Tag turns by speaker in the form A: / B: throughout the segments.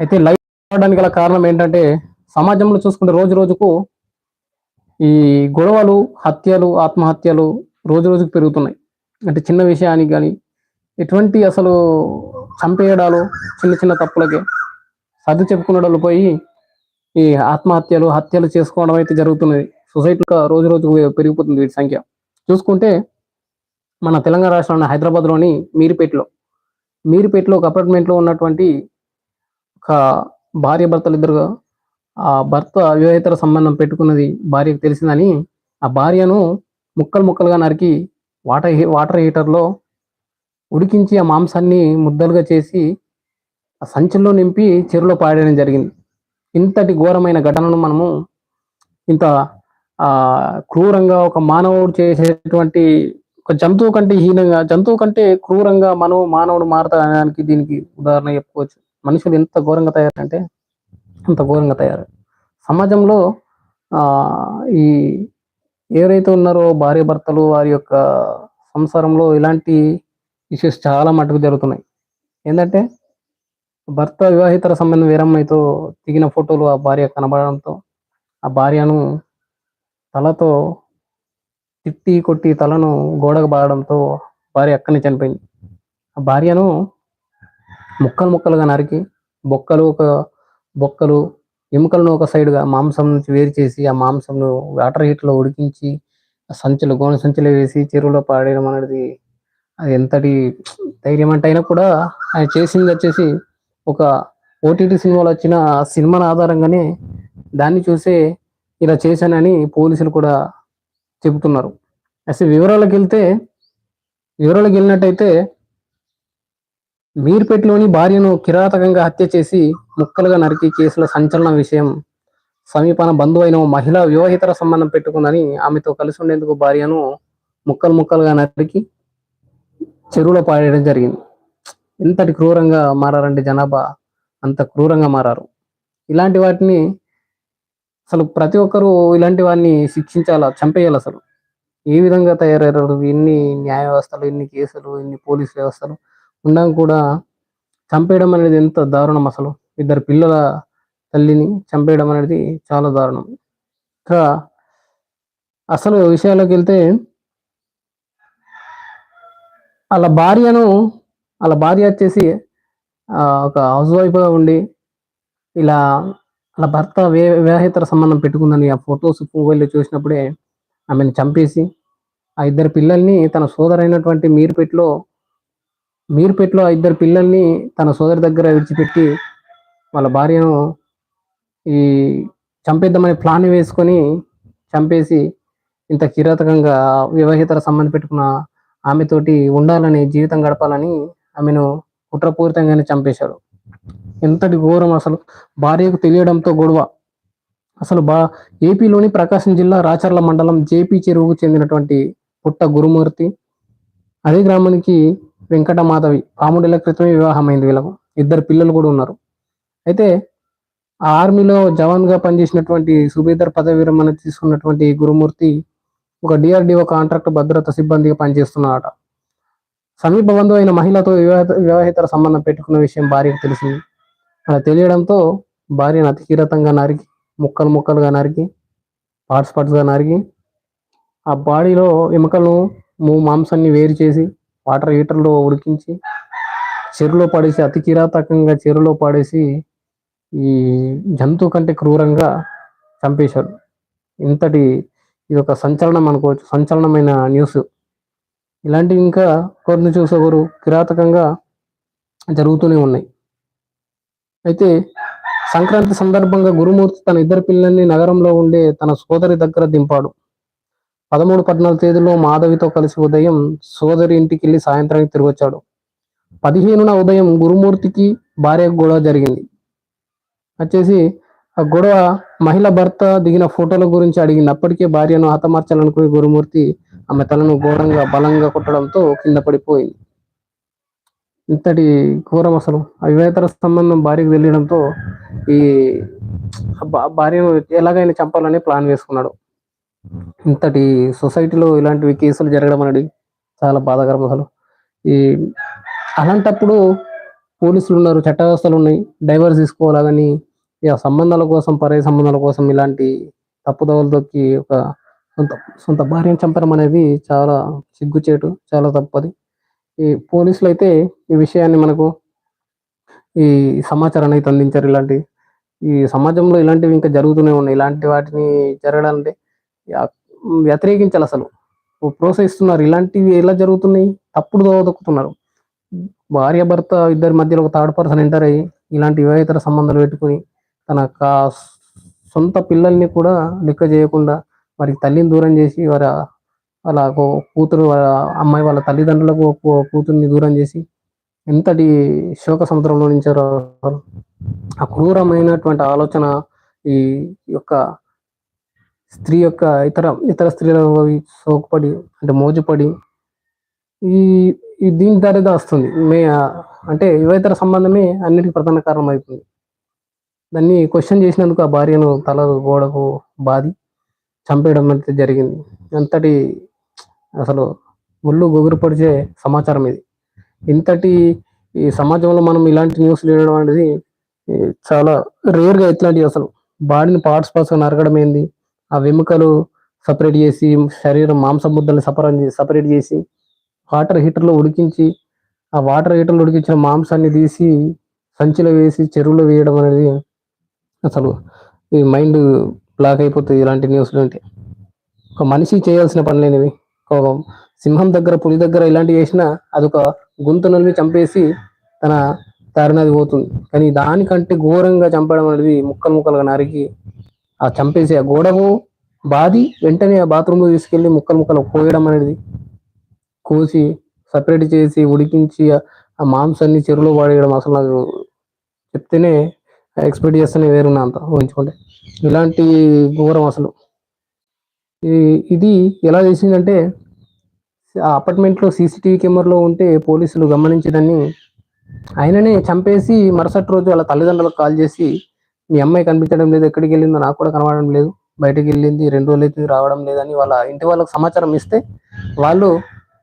A: అయితే లైవ్ అవడానికి గల కారణం ఏంటంటే సమాజంలో చూసుకుంటే రోజు రోజుకు ఈ గొడవలు హత్యలు ఆత్మహత్యలు రోజు రోజుకు పెరుగుతున్నాయి. అంటే చిన్న విషయానికి కానీ ఎటువంటి అసలు చంపేయడాలు చిన్న చిన్న తప్పులకే సర్ది చెప్పుకునే పోయి ఈ ఆత్మహత్యలు హత్యలు చేసుకోవడం అయితే జరుగుతున్నది. సొసైటీలో రోజు రోజు పెరిగిపోతుంది వీటి సంఖ్య. చూసుకుంటే మన తెలంగాణ రాష్ట్రంలో హైదరాబాద్లోని మీరిపేటలో మీరిపేటలో ఒక అపార్ట్మెంట్లో ఉన్నటువంటి ఒక భార్య భర్తలు ఇద్దరు ఆ భర్త వివాహేతర సంబంధం పెట్టుకున్నది భార్యకు తెలిసిందని ఆ భార్యను ముక్కలు ముక్కలుగా నరికి వాటర్ హీ- వాటర్ హీటర్లో ఉడికించి ఆ మాంసాన్ని ముద్దలుగా చేసి ఆ సంచుల్లో నింపి చెరువులో పాడేయడం జరిగింది. ఇంతటి ఘోరమైన ఘటనను మనము ఇంత ఆ క్రూరంగా ఒక మానవుడు చేసేటువంటి ఒక జంతువు కంటే హీనంగా జంతువు కంటే క్రూరంగా మనం మానవుడు మారతానికి దీనికి ఉదాహరణ చెప్పుకోవచ్చు. మనుషులు ఎంత ఘోరంగా తయారంటే అంత ఘోరంగా తయారు. సమాజంలో ఆ ఈ ఎవరైతే ఉన్నారో భార్య భర్తలు వారి యొక్క సంసారంలో ఇలాంటి ఇష్యూస్ చాలా మటుకు జరుగుతున్నాయి. ఏంటంటే భర్త వివాహితర సంబంధం వేరమ్మాయితో దిగిన ఫోటోలు ఆ భార్య కనబడడంతో ఆ భార్యను తలతో తిట్టి కొట్టి తలను గోడకు బాగడంతో భార్య అక్కడనే చనిపోయింది. ఆ భార్యను ముక్కలు ముక్కలుగా నరికి బొక్కలు ఒక బొక్కలు ఎముకలను ఒక సైడ్గా మాంసం నుంచి వేరు చేసి ఆ మాంసంను వాటర్ హీట్లో ఉడికించి సంచులు గోనె సంచులు వేసి చెరువులో పాడేయడం అనేది అది ఎంతటి ధైర్యం అంటే అయినా కూడా ఆయన చేసింది వచ్చేసి ఒక ఓటీటీ సినిమాలో వచ్చిన సినిమా ఆధారంగానే దాన్ని చూసే ఇలా చేశానని పోలీసులు కూడా చెబుతున్నారు. అసలు వివరాలకు వెళ్తే వివరాలకు వెళ్ళినట్టయితే మీర్పేటలోని భార్యను కిరాతకంగా హత్య చేసి ముక్కలుగా నరికి కేసుల సంచలన విషయం సమీపాన బంధువైన మహిళ వివాహితర సంబంధం పెట్టుకుందని ఆమెతో కలిసి ఉండేందుకు భార్యను ముక్కలు ముక్కలుగా నరికి చెరువులో పాడేయడం జరిగింది. ఎంతటి క్రూరంగా మారారంటే జనాభా. అంత క్రూరంగా మారారు. ఇలాంటి వాటిని అసలు ప్రతి ఒక్కరూ ఇలాంటి వాడిని శిక్షించాలా? చంపేయాలి అసలు? ఏ విధంగా తయారయ్యారు? ఇన్ని న్యాయ వ్యవస్థలు ఇన్ని కేసులు ఇన్ని పోలీస్ వ్యవస్థలు? ఉండడం కూడా చంపేయడం అనేది ఎంత దారుణం అసలు. ఇద్దరు పిల్లల తల్లిని చంపేయడం అనేది చాలా దారుణం. ఇంకా అసలు విషయాలకు వెళ్తే వాళ్ళ భార్యను వాళ్ళ భార్య వచ్చేసి ఒక హౌస్ వైఫ్గా ఉండి ఇలా వాళ్ళ భర్త వే వివాహేతర సంబంధం పెట్టుకుందని ఆ ఫొటోస్ మొబైల్లో చూసినప్పుడే ఆమెను చంపేసి ఆ ఇద్దరు పిల్లల్ని తన సోదరైనటువంటి మీర్పేటలో మీర్పేటలో ఇద్దరు పిల్లల్ని తన సోదరి దగ్గర విడిచిపెట్టి వాళ్ళ భార్యను ఈ చంపేద్దామని ప్లాన్ వేసుకొని చంపేసి ఇంత కిరాతకంగా వివాహేతర సంబంధం పెట్టుకున్న ఆమెతోటి ఉండాలని జీవితం గడపాలని ఆమెను కుట్రపూరితంగానే చంపేశాడు. ఎంతటి ఘోరం అసలు. భార్యకు తెలియడంతో గొడవ. అసలు బా ఏపీలోని ప్రకాశం జిల్లా రాచర్ల మండలం జేపీ చెరువుకు చెందినటువంటి పుట్ట గురుమూర్తి. అదే గ్రామానికి వెంకట మాధవి పాముడేళ్ళ క్రితమే వివాహమైంది వీళ్ళకు. ఇద్దరు పిల్లలు కూడా ఉన్నారు. అయితే ఆ ఆర్మీలో జవాన్గా పనిచేసినటువంటి సుబేదర్ పదవి విరమణ తీసుకున్నటువంటి గురుమూర్తి ఒక డిఆర్డిఓ కాంట్రాక్ట్ భద్రత సిబ్బందిగా పనిచేస్తున్నాడట. సమీప బంధువు అయిన మహిళతో వివాహిత వివాహేతర సంబంధం పెట్టుకున్న విషయం భార్యకు తెలిసింది. అలా తెలియడంతో భార్యను అతికీరతంగా నరికి ముక్కలు ముక్కలుగా నరికి పార్ట్స్ పార్ట్స్గా నరికి ఆ బాడీలో ఎముకలను మూ మాంసాన్ని వేరు చేసి వాటర్ హీటర్లో ఉడికించి చెరులో పడేసి అతి కిరాతకంగా చెరులో పడేసి ఈ జంతువు కంటే క్రూరంగా చంపేశారు. ఇంతటి ఇది ఒక సంచలనం అనుకోవచ్చు సంచలనమైన న్యూస్. ఇలాంటివి ఇంకా ఒకరిని చూసి ఒకరు కిరాతకంగా జరుగుతూనే ఉన్నాయి. అయితే సంక్రాంతి సందర్భంగా గురుమూర్తి తన ఇద్దరు పిల్లల్ని నగరంలో ఉండే తన సోదరి దగ్గర దింపాడు. పదమూడు పద్నాలుగు తేదీలో మాధవితో కలిసి ఉదయం సోదరి ఇంటికి వెళ్ళి సాయంత్రానికి తిరిగి వచ్చాడు పదిహేనున ఉదయం గురుమూర్తికి భార్య గొడవ జరిగింది. వచ్చేసి ఆ గొడవ మహిళ భర్త దిగిన ఫోటోల గురించి అడిగింది అప్పటికే భార్యను హతమార్చాలనుకుని గురుమూర్తి ఆమె తలను ఘోరంగా బలంగా కొట్టడంతో కింద పడిపోయింది. ఇంతటి ఘోరం అసలు అవివేతర సంబంధం భార్యకు తెలియడంతో ఈ భార్యను ఎలాగైనా చంపాలని ప్లాన్ వేసుకున్నాడు. ఇంతటి సొసైటీలో ఇలాంటివి కేసులు జరగడం అనేది చాలా బాధాకరం అసలు. ఈ అలాంటప్పుడు పోలీసులు ఉన్నారు చట్ట వ్యవస్థలు ఉన్నాయి డైవర్స్ తీసుకోవాలని ఇక సంబంధాల కోసం పరాయి సంబంధాల కోసం ఇలాంటి తప్పుదోవలు తొక్కి ఒక సొంత సొంత భార్యను చంపడం అనేది చాలా సిగ్గుచేటు చాలా తప్పది. ఈ పోలీసులు అయితే ఈ విషయాన్ని మనకు ఈ సమాచారాన్ని అయితే అందించారు ఇలాంటి. ఈ సమాజంలో ఇలాంటివి ఇంకా జరుగుతూనే ఉన్నాయి. ఇలాంటి వాటిని జరగాలంటే వ్యతిరేకించాలి అసలు. ప్రోత్సహిస్తున్నారు. ఇలాంటివి ఎలా జరుగుతున్నాయి? తప్పుడు దొక్కుతున్నారు భార్య భర్త ఇద్దరి మధ్యలో ఒక థర్డ్ పర్సన్ ఎంటర్ అయ్యి ఇలాంటి వివాహేతర సంబంధాలు పెట్టుకుని తన కా- సొంత పిల్లల్ని కూడా లెక్క చేయకుండా వారికి తల్లిని దూరం చేసి వారి వాళ్ళ కూతురు అమ్మాయి వాళ్ళ తల్లిదండ్రులకు కూతుర్ని దూరం చేసి ఎంతటి శోక సముద్రంలో నుంచారు ఆ క్రూరమైనటువంటి ఆలోచన ఈ యొక్క స్త్రీ యొక్క ఇతర ఇతర స్త్రీల సోకుపడి అంటే మోజుపడి ఈ దీని దారిగా వస్తుంది. మే అంటే యువేతర సంబంధమే అన్నిటికీ ప్రధాన కారణం అవుతుంది దాన్ని క్వశ్చన్ చేసినందుకు ఆ భార్యను తల గోడకు బాది చంపేయడం అయితే జరిగింది. అంతటి అసలు ఒళ్ళు గుగురుపడిచే సమాచారం ఇది. ఇంతటి ఈ సమాజంలో మనం ఇలాంటి న్యూస్ వినడం అనేది చాలా రేర్గా ఇట్లాంటివి అసలు. బాడీని పార్ట్స్ పార్ట్స్ నరగడం ఏంది? ఆ వెముకలు సపరేట్ చేసి శరీరం మాంస ముద్దల్ని సపరం సపరేట్ చేసి వాటర్ హీటర్లో ఉడికించి ఆ వాటర్ హీటర్లో ఉడికించిన మాంసాన్ని తీసి సంచిలో వేసి చెరువులో వేయడం అనేది అసలు ఈ మైండ్ బ్లాక్ అయిపోతుంది ఇలాంటి న్యూస్లు అంటే. ఒక మనిషి చేయాల్సిన పనులేనివి ఒక సింహం దగ్గర పులి దగ్గర ఇలాంటివి చేసినా అదొక గొంతునల్ని చంపేసి తన దారినది పోతుంది. కానీ దానికంటే ఘోరంగా చంపడం అనేది ముక్కలు ముక్కలుగా నరికి ఆ చంపేసి ఆ గోడకు బాది వెంటనే ఆ బాత్రూంలో తీసుకెళ్ళి ముక్కలు ముక్కలు కోయడం అనేది కోసి సపరేట్ చేసి ఉడికించి ఆ- మాంసాన్ని చెరువులో పడేయడం అసలు నాకు చెప్తేనే ఎక్స్పెక్ట్ చేస్తేనే వేరున్నా అంత ఊహించుకుంటే. ఇలాంటి ఘోరం అసలు. ఈ ఇది ఎలా చేసిందంటే ఆ అపార్ట్మెంట్లో సీసీటీవీ కెమెరాలో ఉంటే పోలీసులు గమనించడాన్ని ఆయననే చంపేసి మరుసటి రోజు వాళ్ళ తల్లిదండ్రులకు కాల్ చేసి మీ అమ్మాయి కనిపించడం లేదు ఎక్కడికి వెళ్ళిందో నాకు కూడా కనబడడం లేదు బయటకు వెళ్ళింది రెండు రోజులు అయితే రావడం లేదని వాళ్ళ ఇంటి వాళ్ళకి సమాచారం ఇస్తే వాళ్ళు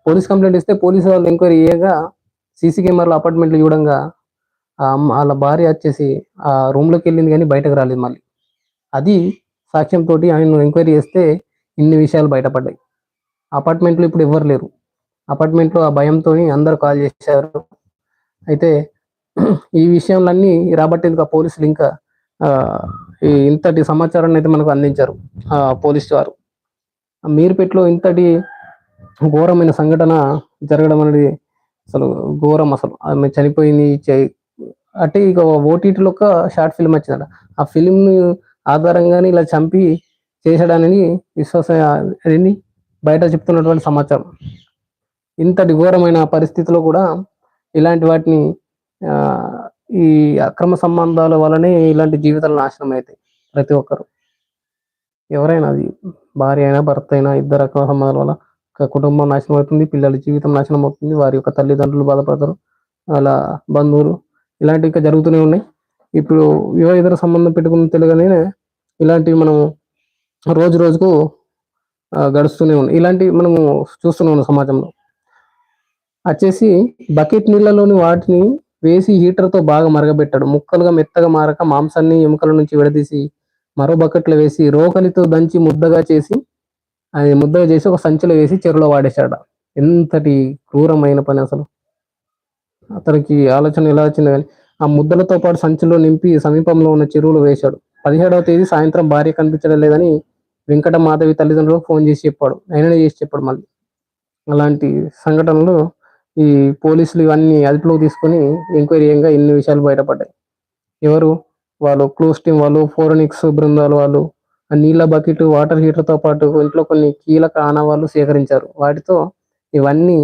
A: పోలీస్ కంప్లైంట్ ఇస్తే పోలీసు వాళ్ళు ఎంక్వైరీ చేయగా సీసీ కెమెరాలో అపార్ట్మెంట్లు చూడంగా వాళ్ళ భార్య వచ్చేసి ఆ రూమ్లోకి వెళ్ళింది కానీ బయటకు రాలేదు మళ్ళీ. అది సాక్ష్యంతో ఆయన ఎంక్వైరీ చేస్తే ఇన్ని విషయాలు బయటపడ్డాయి. అపార్ట్మెంట్లో ఇప్పుడు ఎవ్వరు లేరు. అపార్ట్మెంట్లో ఆ భయంతో అందరూ కాల్ చేశారు. అయితే ఈ విషయంలన్నీ రాబట్టేందుకు ఆ పోలీసులు ఇంకా ఈ ఇంతటి సమాచారాన్ని అయితే మనకు అందించారు ఆ వారు. ఆ ఇంతటి ఘోరమైన సంఘటన జరగడం అనేది అసలు ఘోరం అసలు. ఆమె చనిపోయింది చే- అంటే ఇక ఓటీటీలో ఒక షార్ట్ ఫిల్మ్ వచ్చిందట. ఆ ఫిల్మ్ ఆధారంగానే ఇలా చంపి చేశాడని విశ్వాస అదేంటి? బయట చెప్తున్నటువంటి సమాచారం. ఇంతటి ఘోరమైన పరిస్థితిలో కూడా ఇలాంటి వాటిని ఆ, ఈ అక్రమ సంబంధాల వల్లనే ఇలాంటి జీవితాలు నాశనం అవుతాయి ప్రతి ఒక్కరు. ఎవరైనా అది భార్య అయినా భర్త అయినా ఇద్దరు అక్రమ సంబంధాల వల్ల కుటుంబం నాశనం అవుతుంది పిల్లల జీవితం నాశనం అవుతుంది వారి యొక్క తల్లిదండ్రులు బాధపడతారు అలా బంధువులు ఇలాంటివి ఇంకా జరుగుతూనే ఉన్నాయి. ఇప్పుడు వివాహితర సంబంధం పెట్టుకున్న తెలుగునే ఇలాంటివి మనం రోజు రోజుకు గడుస్తూనే ఉన్నాయి. ఇలాంటివి మనము చూస్తూనే ఉన్నాం సమాజంలో. వచ్చేసి బకెట్ నీళ్ళలోని వాటిని వేసి హీటర్తో బాగా మరగబెట్టాడు. ముక్కలుగా మెత్తగా మారక మాంసాన్ని ఎముకల నుంచి విడదీసి మరో బకెట్లో వేసి రోకలితో దంచి ముద్దగా చేసి అది ముద్దగా చేసి ఒక సంచిలో వేసి చెరువులో వాడేశాడు. ఎంతటి క్రూరమైన పని అసలు. అతనికి ఆలోచన ఎలా వచ్చింది కానీ ఆ ముద్దలతో పాటు సంచిలో నింపి సమీపంలో ఉన్న చెరువులో వేశాడు. పదిహేడవ తేదీ సాయంత్రం భార్య కనిపించడం లేదని వెంకట మాధవి తల్లిదండ్రులకు ఫోన్ చేసి చెప్పాడు. ఆయననే చేసి చెప్పాడు మళ్ళీ. అలాంటి సంఘటనలు ఈ పోలీసులు ఇవన్నీ అదుపులోకి తీసుకొని ఎంక్వైరీ ఏంగా ఇన్ని విషయాలు బయటపడ్డాయి? ఎవరు? వాళ్ళు క్లోజ్ టీం వాళ్ళు ఫోరెనిక్స్ బృందాలు వాళ్ళు ఆ నీళ్ళ బకెట్ వాటర్ హీటర్తో పాటు ఇంట్లో కొన్ని కీలక ఆనవాళ్ళు సేకరించారు. వాటితో ఇవన్నీ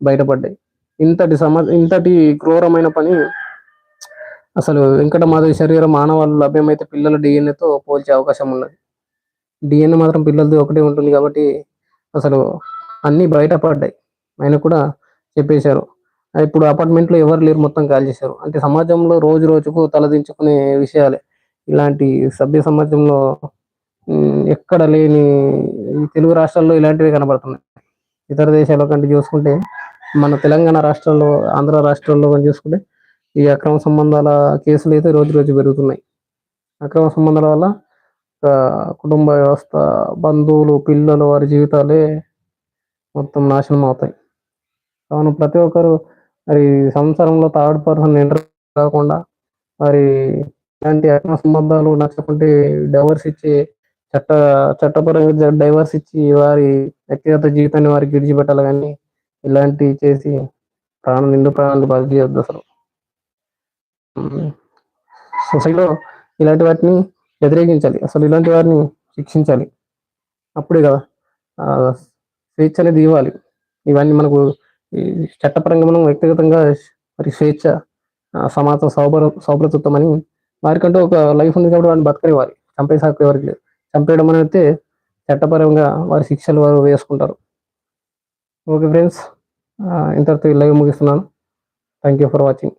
A: బయటపడ్డాయి. ఇంతటి సమ ఇంతటి క్రూరమైన పని అసలు వెంకట మాధవి శరీరం మానవాళ్ళు లభ్యమైతే పిల్లల డిఎన్ఏతో పోల్చే అవకాశం ఉన్నది. డిఎన్ఏ మాత్రం పిల్లలది ఒకటే ఉంటుంది కాబట్టి అసలు అన్ని బయటపడ్డాయి. ఆయన కూడా చెప్పేశారు. ఇప్పుడు అపార్ట్మెంట్లో ఎవరు లేరు మొత్తం కాల్ చేశారు. అంటే సమాజంలో రోజు రోజుకు తలదించుకునే విషయాలే. ఇలాంటి సభ్య సమాజంలో ఎక్కడ లేని ఈ తెలుగు రాష్ట్రాల్లో ఇలాంటివి కనబడుతున్నాయి. ఇతర దేశాల కంటే చూసుకుంటే మన తెలంగాణ రాష్ట్రాల్లో ఆంధ్ర రాష్ట్రాల్లో కానీ చూసుకుంటే ఈ అక్రమ సంబంధాల కేసులు అయితే రోజు రోజు పెరుగుతున్నాయి. అక్రమ సంబంధాల వల్ల కుటుంబ వ్యవస్థ బంధువులు పిల్లలు వారి జీవితాలే మొత్తం నాశనం అవుతాయి. కావున ప్రతి ఒక్కరు మరి సంసారంలో థర్డ్ పర్సన్ ఎంటర్ కాకుండా మరి ఇలాంటి అక్రమ సంబంధాలు నచ్చకుంటే డైవర్స్ ఇచ్చి చట్ట చట్టపరంగా డైవర్స్ ఇచ్చి వారి వ్యక్తిగత జీవితాన్ని వారికి విడిచిపెట్టాలి కానీ ఇలాంటి చేసి ప్రాణం నిండు ప్రాణాలు బాధ చేయొద్దు అసలు సొసైటీలో ఇలాంటి వాటిని వ్యతిరేకించాలి. అసలు ఇలాంటి వారిని శిక్షించాలి. అప్పుడే కదా స్వేచ్ఛ అనేది ఇవ్వాలి. ఇవన్నీ మనకు ఈ చట్టపరంగా మనం వ్యక్తిగతంగా మరి స్వేచ్ఛ ఆ, సమాజ సౌభర సౌభ్రతత్వం అని వారికంటూ ఒక లైఫ్ ఉంది కాబట్టి వారిని బతకనివ్వాలి. చంపేసి హక్కు ఎవరికి లేదు. చంపేయడం అని అయితే చట్టపరంగా వారి శిక్షలు వారు వేసుకుంటారు. ఓకే ఫ్రెండ్స్ ఇంతటితో లైవ్ ముగిస్తున్నాను. Thank you for watching.